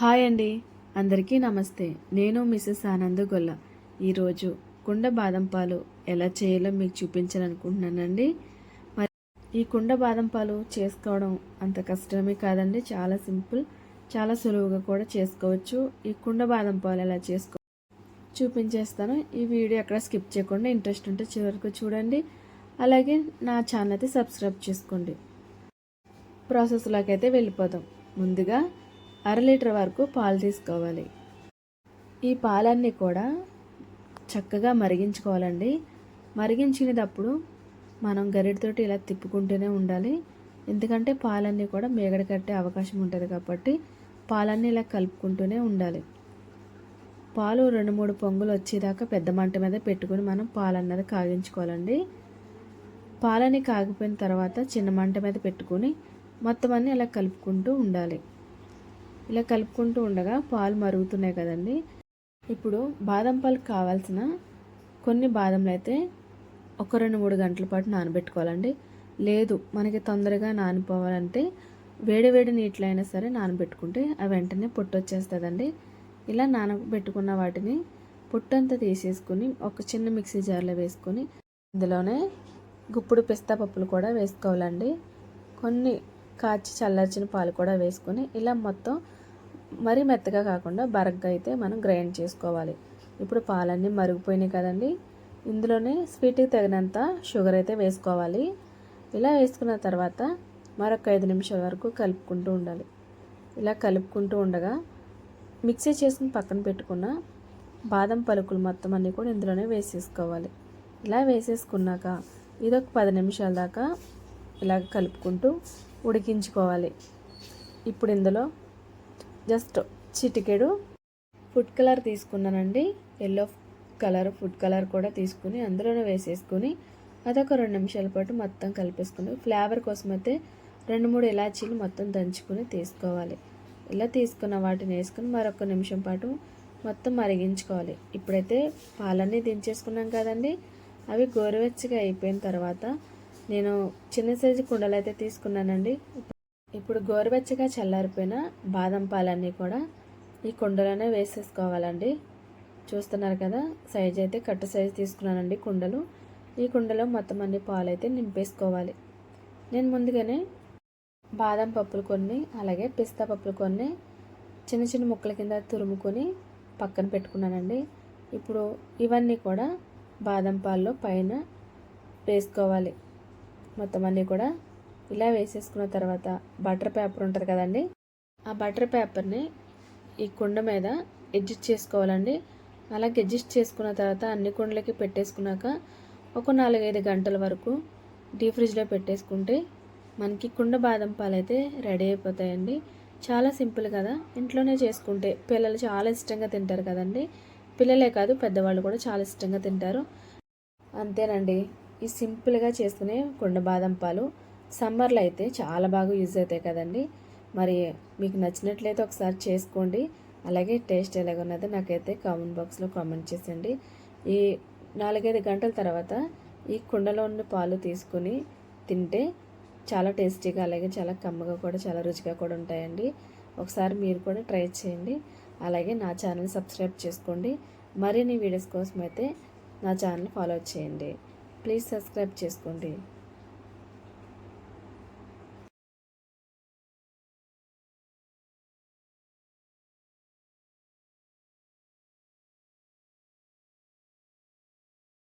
Hi అండి. అందరికీ నమస్తే. నేను మిసెస్ ఆనంద్ గొల్ల. ఈరోజు కుండ బాదం పాలు ఎలా చేయాలో మీకు చూపించాలనుకుంటున్నానండి. మరి ఈ కుండ బాదం పాలు చేసుకోవడం అంత కష్టమే కాదండి. చాలా సింపుల్ చాలా సులువుగా కూడా చేసుకోవచ్చు. ఈ కుండ బాదం పాలు ఎలా చేసుకో చూపించేస్తాను. ఈ వీడియో ఎక్కడ స్కిప్ చేయకుండా ఇంట్రెస్ట్ ఉంటే చివరికి చూడండి. అలాగే నా ఛానల్ అయితే సబ్స్క్రైబ్ చేసుకోండి. ప్రాసెస్లోకి అయితే వెళ్ళిపోదాం. ముందుగా అర లీటర్ వరకు పాలు తీసుకోవాలి. ఈ పాలన్నీ కూడా చక్కగా మరిగించుకోవాలండి. మరిగించినప్పుడు మనం గరిటతోటి ఇలా తిప్పుకుంటూనే ఉండాలి. ఎందుకంటే పాలన్నీ కూడా మేగడ కట్టే అవకాశం ఉంటుంది కాబట్టి పాలన్నీ ఇలా కలుపుకుంటూనే ఉండాలి. పాలు రెండు మూడు పొంగులు వచ్చేదాకా పెద్ద మంట మీద పెట్టుకుని మనం పాలన్నది కాగించుకోవాలండి. పాలని కాగిపోయిన తర్వాత చిన్న మంట మీద పెట్టుకుని మొత్తం అన్నీ ఇలా కలుపుకుంటూ ఉండాలి. ఇలా కలుపుకుంటూ ఉండగా పాలు మరుగుతున్నాయి కదండి. ఇప్పుడు బాదం పాలు కావాల్సిన కొన్ని బాదంలు అయితే ఒక రెండు మూడు గంటల పాటు నానబెట్టుకోవాలండి. లేదు మనకి తొందరగా నానిపోవాలంటే వేడి వేడి నీటిలో అయినా సరే నానబెట్టుకుంటే అవి వెంటనే పొట్టు వచ్చేస్తుందండి. ఇలా నానబెట్టుకున్న వాటిని పొట్టంతా తీసేసుకుని ఒక చిన్న మిక్సీ జార్లో వేసుకొని ఇందులోనే గుప్పుడు పిస్తా పప్పులు కూడా వేసుకోవాలండి. కొన్ని కాచి చల్లార్చిన పాలు కూడా వేసుకొని ఇలా మొత్తం మరీ మెత్తగా కాకుండా బరగ్గా అయితే మనం గ్రైండ్ చేసుకోవాలి. ఇప్పుడు పాలన్నీ మరిగిపోయినాయి కదండి. ఇందులోనే స్వీట్కి తగినంత షుగర్ అయితే వేసుకోవాలి. ఇలా వేసుకున్న తర్వాత మరొక ఐదు నిమిషాల వరకు కలుపుకుంటూ ఉండాలి. ఇలా కలుపుకుంటూ ఉండగా మిక్సీ చేసుకుని పక్కన పెట్టుకున్న బాదం పలుకులు మొత్తం అన్నీ కూడా ఇందులోనే వేసేసుకోవాలి. ఇలా వేసేసుకున్నాక ఇదొక పది నిమిషాల దాకా ఇలా కలుపుకుంటూ ఉడికించుకోవాలి. ఇప్పుడు ఇందులో జస్ట్ చిటికెడు. ఫుడ్ కలర్ తీసుకున్నానండి. ఎల్లో కలర్ ఫుడ్ కలర్ కూడా తీసుకుని అందులోనే వేసేసుకుని అదొక రెండు నిమిషాల పాటు మొత్తం కలిపేసుకుని ఫ్లేవర్ కోసం అయితే రెండు మూడు ఇలాచీలు మొత్తం దంచుకుని తీసుకోవాలి. ఇలా తీసుకున్న వాటిని వేసుకుని మరొక నిమిషం పాటు మొత్తం మరిగించుకోవాలి. ఇప్పుడైతే పాలన్నీ దించేసుకున్నాం కదండి. అవి గోరువెచ్చగా అయిపోయిన తర్వాత నేను చిన్న సైజు కుండలు అయితే తీసుకున్నానండి. ఇప్పుడు గోరువెచ్చగా చల్లారిపోయిన బాదం పాలన్నీ కూడా ఈ కుండలోనే వేసేసుకోవాలండి. చూస్తున్నారు కదా సైజ్ అయితే కట్టు సైజు తీసుకున్నానండి కుండలు. ఈ కుండలో మొత్తం అన్ని పాలు అయితే నింపేసుకోవాలి. నేను ముందుగానే బాదం పప్పులు కొన్ని అలాగే పిస్తా పప్పులు కొన్ని చిన్న చిన్న ముక్కల కింద తురుముకొని పక్కన పెట్టుకున్నానండి. ఇప్పుడు ఇవన్నీ కూడా బాదం పాల్లో పైన వేసుకోవాలి. మొత్తం అన్నీ కూడా ఇలా వేసేసుకున్న తర్వాత బటర్ పేపర్ ఉంటుంది కదండి ఆ బటర్ పేపర్ని ఈ కుండ మీద అడ్జస్ట్ చేసుకోవాలండి. అలాగే అడ్జస్ట్ చేసుకున్న తర్వాత అన్ని కుండలకి పెట్టేసుకున్నాక ఒక నాలుగైదు గంటల వరకు డీ ఫ్రిడ్జ్లో పెట్టేసుకుంటే మనకి కుండ బాదం పాలు అయితే రెడీ అయిపోతాయండి. చాలా సింపుల్ కదా ఇంట్లోనే చేసుకుంటే. పిల్లలు చాలా ఇష్టంగా తింటారు కదండి. పిల్లలే కాదు పెద్దవాళ్ళు కూడా చాలా ఇష్టంగా తింటారు. అంతేనండి ఈ సింపుల్గా చేసుకునే కుండ బాదం పాలు సమ్మర్లో అయితే చాలా బాగా యూజ్ అవుతాయి కదండి. మరి మీకు నచ్చినట్లయితే ఒకసారి చేసుకోండి. అలాగే టేస్ట్ ఎలాగున్నదో నాకైతే కామెంట్ బాక్స్లో కామెంట్ చేసండి ఈ నాలుగైదు గంటల తర్వాత ఈ కుండలో ఉన్న పాలు తీసుకుని తింటే చాలా టేస్టీగా అలాగే చాలా కమ్మగా కూడా చాలా రుచిగా కూడా ఉంటాయండి. ఒకసారి మీరు కూడా ట్రై చేయండి. అలాగే నా ఛానల్ సబ్స్క్రైబ్ చేసుకోండి. మరిన్ని వీడియోస్ కోసం అయితే నా ఛానల్ ఫాలో చేయండి. ప్లీజ్ సబ్స్క్రైబ్ చేసుకోండి.